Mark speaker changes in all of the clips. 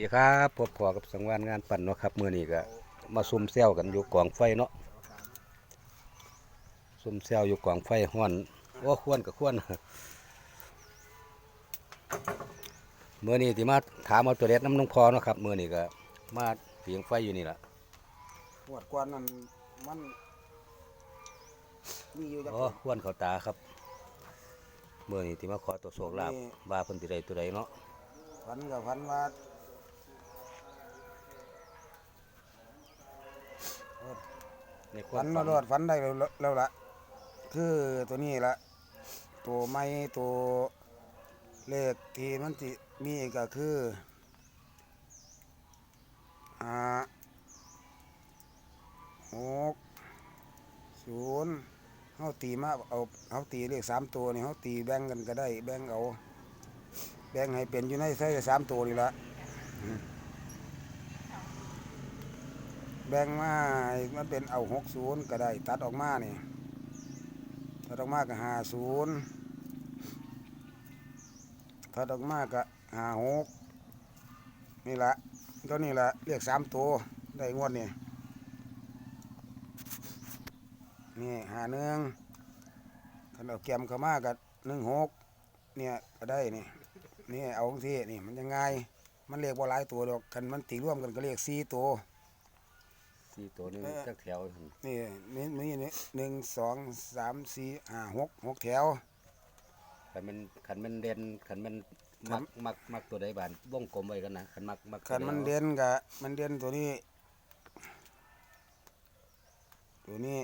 Speaker 1: ดีครับพบพอกับสังวานงานปั่นเนาะครับมื้อนี้ก็มาซุ่มแซวกันอยู่กองไฟเนาะซุ่มแซวอยู่กองไฟฮ้อนโอ้ควรก็ควรมื้อนี้ที่มาถามเอาตัวเด็ดน้ำน้องพอเนาะครับมื้อนี้ก็มาเปียงไฟอยู่นี่ล่ะ
Speaker 2: ปวดกวนนั่นมันมีอยู่จัก
Speaker 1: โอ้ควรเข้าตาครับมื้อนี้ที่มาขอตัวโชคลาภว่าเพิ่นสิได้ตัวใดเนาะ
Speaker 2: ฝันกับฝันว่า
Speaker 1: ในค
Speaker 2: ฝั
Speaker 1: วาม
Speaker 2: นมาโลดฝันได้แล้วแล้วละคือตัวนี้ละตัวไม้ตัวเลขที่มันติมีก็คือห้าหกศูนย์เฮาตีมาเอาเฮาตีเลขสามตัวนี่เฮาตีแบ่งกันก็ได้ แบ่งเอา แบ่งให้เป็นอยู่ในไส้สามตัวนี่ละ แบ่งมามันเป็นเอาหกศูนย์ก็ได้ตัดออกมานี่ตัดออกมาก็ห้าศูนย์ตัดออกมาก็ห้าหกนี่ละตัวนี้ละเรียกสามตัวได้งวดนี่นี่หาหนึ่งขันเอาแกมเข้ามาก็หนึ่งหกเนี่ยก็ได้นี่นี่เอาที่นี่มันยังไงมันเรียกว่าหลายตัวดอกคันมันตีร่วมกันก็เรียกสี่ตัว
Speaker 1: สี่ตัวหนึง
Speaker 2: เออ
Speaker 1: จักแถวหั่น
Speaker 2: นี่มีมีนี่หนึ่งสองสามสี่ห้าหกหกแถว
Speaker 1: คันมันคันมันเด่นคันมัน
Speaker 2: คั
Speaker 1: มั
Speaker 2: น
Speaker 1: กมักมักตัวใดบานวงกลมไว้กันนะคันมักมัก
Speaker 2: คันมัน
Speaker 1: ตัวใเด่
Speaker 2: นกะมันเด่นตัวนี้ ตัวนี้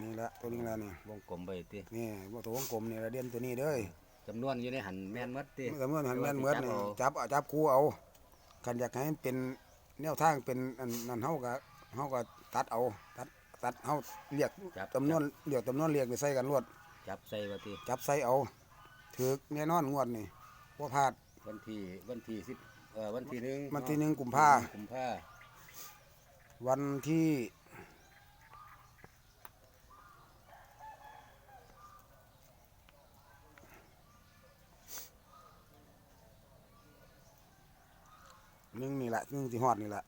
Speaker 2: นี่ละตัวนี้ละนี่
Speaker 1: วงกลมไว้ติ
Speaker 2: นี่ว่าตัววงกลมนี่ละเด่นตัวนี้เด้อ
Speaker 1: จำนวนอยู่ในหันแม่นหมัดติ
Speaker 2: มันก็เหมื่อนหันแม่นเหมือนนี่
Speaker 1: เอา
Speaker 2: จับเอาจับคู่เอาคันอยากให้มันเป็น แนวทางเป็นอันนั้นเฮาก็เฮาก็ตัดเอา ตัดตัดเฮาเรียก
Speaker 1: จับ
Speaker 2: จำนวนเรียกจำนวนเรียกไปใส่กันรวด
Speaker 1: จับใส่ว่าติ
Speaker 2: จับใส่เอาถือแน่นอนงวดนี่บ่พลาด
Speaker 1: วันที่วันที่สิบเอ่อวันที่หนึ่ง
Speaker 2: วันที่หนึ่งกุมภา
Speaker 1: กุมภา
Speaker 2: วันที่ นึ่งนี่แหละหนึ่งที่ฮอดนี่แหละ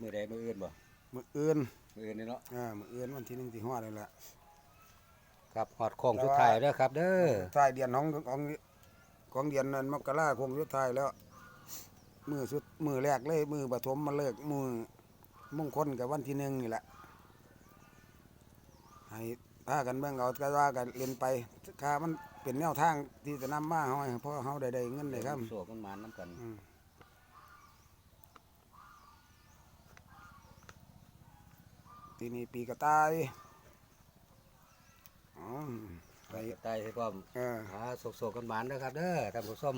Speaker 1: มื้อใดมื้ออื่นบ่
Speaker 2: มืออื่น
Speaker 1: มื้ออื่นนี่เนาะ
Speaker 2: อ่ามืออื่นวันที่หนึ่งที่ฮอดนี่แหละ
Speaker 1: ครับฮอดโค้งสุดท้ายเด้อครับ เด้อ
Speaker 2: ท้ายเดือนของของของเดือนนั้นมกราคงสุดท้ายแล้ว มือสุดมือแรกเลยมือปฐมมาเลิกมือมงคลกับวันที่หนึ่งนี่แหละให้พากันเบิ่งเอาก็ว่ากันเรียนไปค่ามันเป็นแนวทางที่จะนำมาเฮาให้เพราะเฮาได้ได้เงินได้ครับ
Speaker 1: โศกมันมานน้ำกัน
Speaker 2: อืม ปีนี้ปีกระต่ายอ๋อไป
Speaker 1: ไปใต้ให้พร้อม
Speaker 2: เออ
Speaker 1: หาโศกๆกันมานเด้อครับเด้อท่านผู้ชม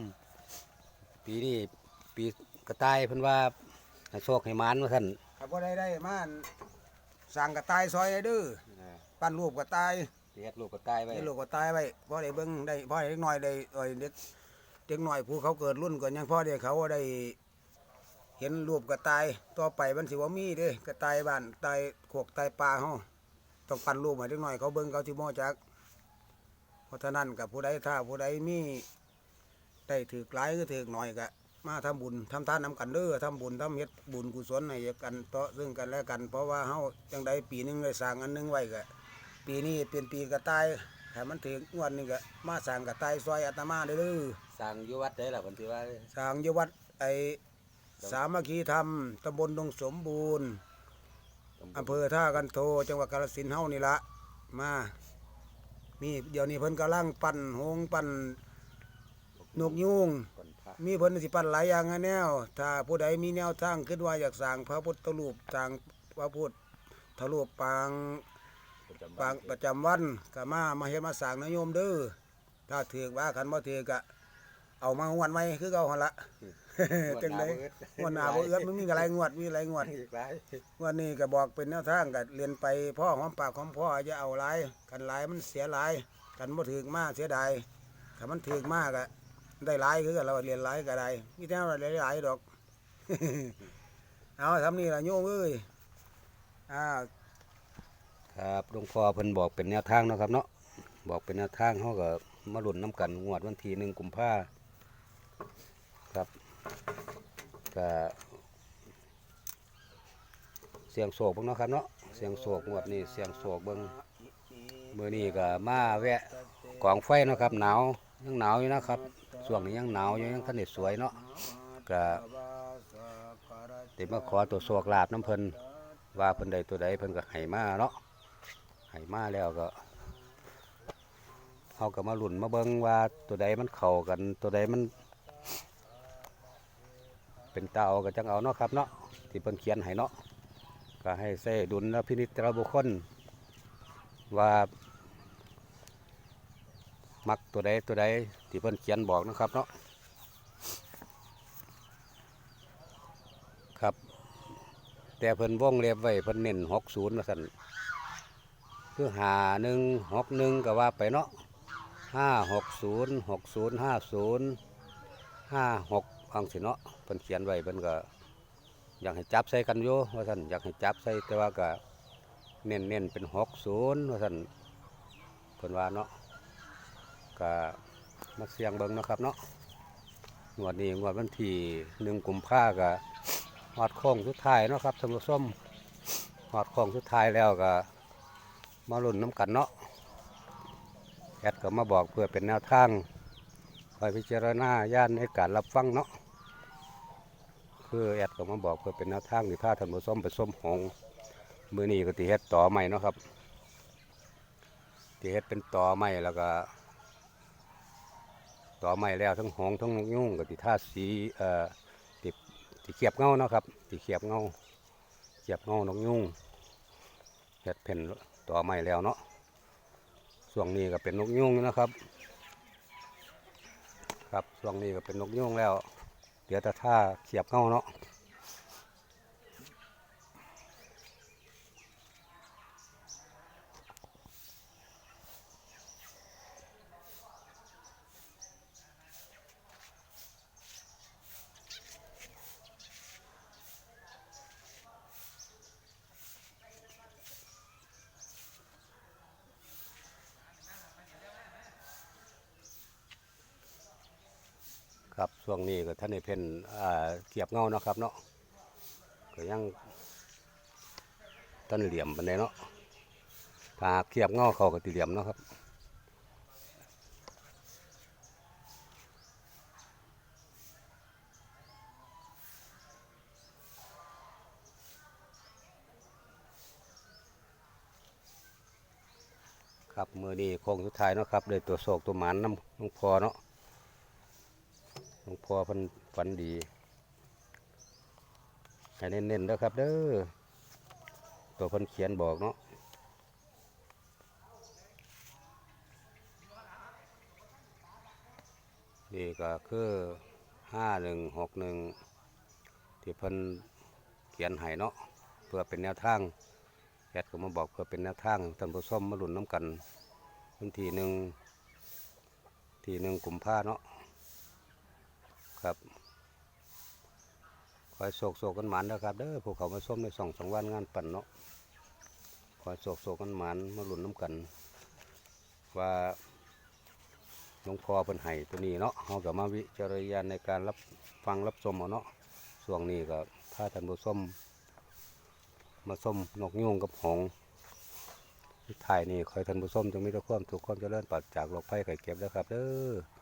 Speaker 1: ปีนี้ปีกระต่ายเพิ่นว่าให้โชคให้หมานว่าซั่น
Speaker 2: ถ้าบ่ได้ได้มาสั่งกระต่ายซอยให้เดื้อ
Speaker 1: อ่า
Speaker 2: ปั้นรูปกระต่าย
Speaker 1: สิเฮ็ดลูกกระต่ายไว้
Speaker 2: ให้ลูกกระต่ายไว้พอได้เบิ่งได้พอได้เล็กน้อยได้เอ้ยเด็กเด็กน้อยผู้เขาเกิดรุ่นก่อนยังพ่อได้เขาได้ เห็นรูปกระต่ายต่อไปมันสิว่ามีเด้กระต่ายบ้านตายโขกตายปลาเฮาต้องปั้นรูปให้เด็กน้อยเขาเบิ่งเขาสิบ่จักเพราะฉะนั้นกับผู้ใดถ้าผู้ใดมีได้ถือหลายก็ถือหน่อยก็มาทำบุญทำทานนำกันเด้อทำบุญทำเฮ็ดบุญกุศลให้กันต่อซึ่งกันและกัน เพราะว่าเฮาจังใดปีหนึงได้สร้างอันหนึงไว้ก็ปีนี้เป็นปีกระต่ายถ้ามันถึงงวดนี้ก็มาสร้างกระต่ายซอยอาตมาเด้อเด้อ
Speaker 1: สร้างอยู่วัดได้ล่ะเพิ่นสิว่า
Speaker 2: สร้างอยู่วัดไอ สามัคคีธรรมตำบลดงสมบูรณ์อำเภอท่ากันโทจังหวัดกาฬสินธุ์เฮานี่ละมามีเดี๋ยวนี้เพิ่นกำลังปั่นโฮงปั่นนกยุง
Speaker 1: คนพระ
Speaker 2: มีเพิ่นสิปั่นหลายอย่างอะแนว ถ้าผู้ใดมีแนวทางคิดว่าอยากสร้างพระพุทธรูปสร้างพระพุทธรูปปาง
Speaker 1: ประจำ
Speaker 2: ปางประจำวันก็มามาเฮ็ดมาสร้างนะโยมเด้อถ้าถือว่าคันบ่ถือก็เอามางวดใหม่คือเก่าหั่นละ จังไดงวดหน้าบ่เอื้อมันมีหลายงวดมีหลายงวด
Speaker 1: อีกหลาย
Speaker 2: งวันนี้ก็บอกเป็นแนวทางก็เรียนไปพ่อหอมปากหอมพ่ออย่าเอาหลายกันหลายมันเสียหลายกันบ่ถือมาเสียดายถ้ามันถือมากก็ได้หลายคือกันเราเรียนหลายก็ได้มีแต่เราหลายๆดอกเอาทำนี่ล่ะโยมเอ้ยอ้าว
Speaker 1: ครับหลวงพ่อเพิ่นบอกเป็นแนวทางเนาะครับเนาะบอกเป็นแนวทางเฮาก็มาลุ้นน้ำกันงวดวันที่1กุมภาครับ ก็เสียงโศกเบิ่งเนาะครับเนาะเสียงโศกงวดนี้เสียงโศกเบิ่งมื้อนี้ก็มาแวะกองไฟเนาะครับหนาวยังหนาวอยู่นะครับช่วงนี้ยังหนาวอยู่ยังทันได้สวยเนาะก็ได้มาขอตัวโศกลาบน้ำเพิ่นว่าเพิ่นใดตัวใดเพิ่นก็ให้มาเนาะให้มาแล้วก็เฮาก็มาหลุนมาเบิ่งว่าตัวใดมันเข้ากันตัวใดมัน เป็นตาเอาก็จังเอาเนาะครับเนาะที่เพิ่นเขียนให้เนาะก็ให้ใส่ดุลและพินิจตะบุคคลว่ามักตัวใดตัวใดที่เพิ่นเขียนบอกนะครับเนาะครับ แต่เพิ่นว่องเล็บไว้เพิ่นเน้นหกศูนย์ว่าซั่นคือหาหนึ่งหกหนึ่งก็ว่าไปเนาะห้าหกศูนย์หกศูนย์ห้าศูนย์ห้าหก อังสิเนาะเพิ่นเขียนไว้เพิ่นก็อยากให้จับใส่กันอยู่ว่าซั่นอยากให้จับใส่แต่ว่าก็เน้นเน้นเป็นหกศูนย์ว่าซั่นเพิ่นว่าเนาะก็มาเสียงเบิ่งเนาะครับเนาะงวดนี้งวดวันที่หนึ่งกุมภาก็ฮอดค้งสุดท้ายเนาะครับท่านผู้ชมฮอดค้งสุดท้ายแล้วก็มาลุ้นน้ำกันเนาะแอดก็มาบอกเพื่อเป็นแนวทางคอยพิจารณาย่านในการรับฟังเนาะ คือแอดก็มาบอกเพื่อเป็นแนวทางที่พาท่านผู้ชมไปส้มหงมือนี้ก็ติเฮ็ดต่อใหม่เนาะครับติเฮ็ดเป็นต่อใหม่แล้วก็ ต่อไม้แล้วทั้งหงทั้งนกยุ่งกับติท่าสีเอ่อติติเขียบเงาเนาะครับติเขียบเงาเขียบเงานกยุ่งเฮ็ดเพ่นต่อไม้แล้วเนาะช่วงนี้ก็เป็นนกยุ่งนะครับ ครับช่วงนี้ก็เป็นนกยุ่งแล้ว เดี๋ยวแต่ท่าเขียบเงาเนาะ ครับช่วงนี้ก็ท่านในเพนเขียบเงาเนาะครับเนาะก็ยังท่านเหลี่ยมปันไดเนาะถ้าหากเขียบเงาเขาก็ติเหลี่ยมเนาะครับครับมือนี้โค้งสุดท้ายเนาะครับเลยตัวโศกตัวหมานน้ำน้องพอเนาะ งพอพันฝันดีให้เน้นๆเด้อครับเด้อตัวพันเขียนบอกเนาะนี่ก็คือห้าหนึ่งหกหนึ่งที่เพิ่นเขียนให้เนาะเพื่อเป็นแนวทางแอดก็มาบอกเพื่อเป็นแนวทางท่านผู้ชมมาลุ้นน้ำกันวันที่หนึ่งที่หนึ่งกลุ่มผ้าเนาะ ครับคอยโศกโศกกันหมันนะครับเด้อพวกเขามาส้มในสองสองวันงานปั่นเนาะคอยโศกโศกกันหมันมาหลุนน้ำกัน ว่าหลวงพ่อเป็นไห้ตัวนี้เนาะเขากับมาวิจารณญาณในการรับฟังรับชมเอาเนาะช่วงนี้ก็พาท่านผู้มมาส้มนกยุงกับหงที่ถ่ายนี่คอยท่านผู้มจงมีแต่ความถูกความเจริญปราศจากโรคภัยไข้เจ็บนะครับเด้อ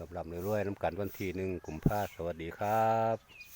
Speaker 1: สำหรับในรวยๆน้ำกันวันที่หนึ่งกลุ่มผ้าสวัสดีครับ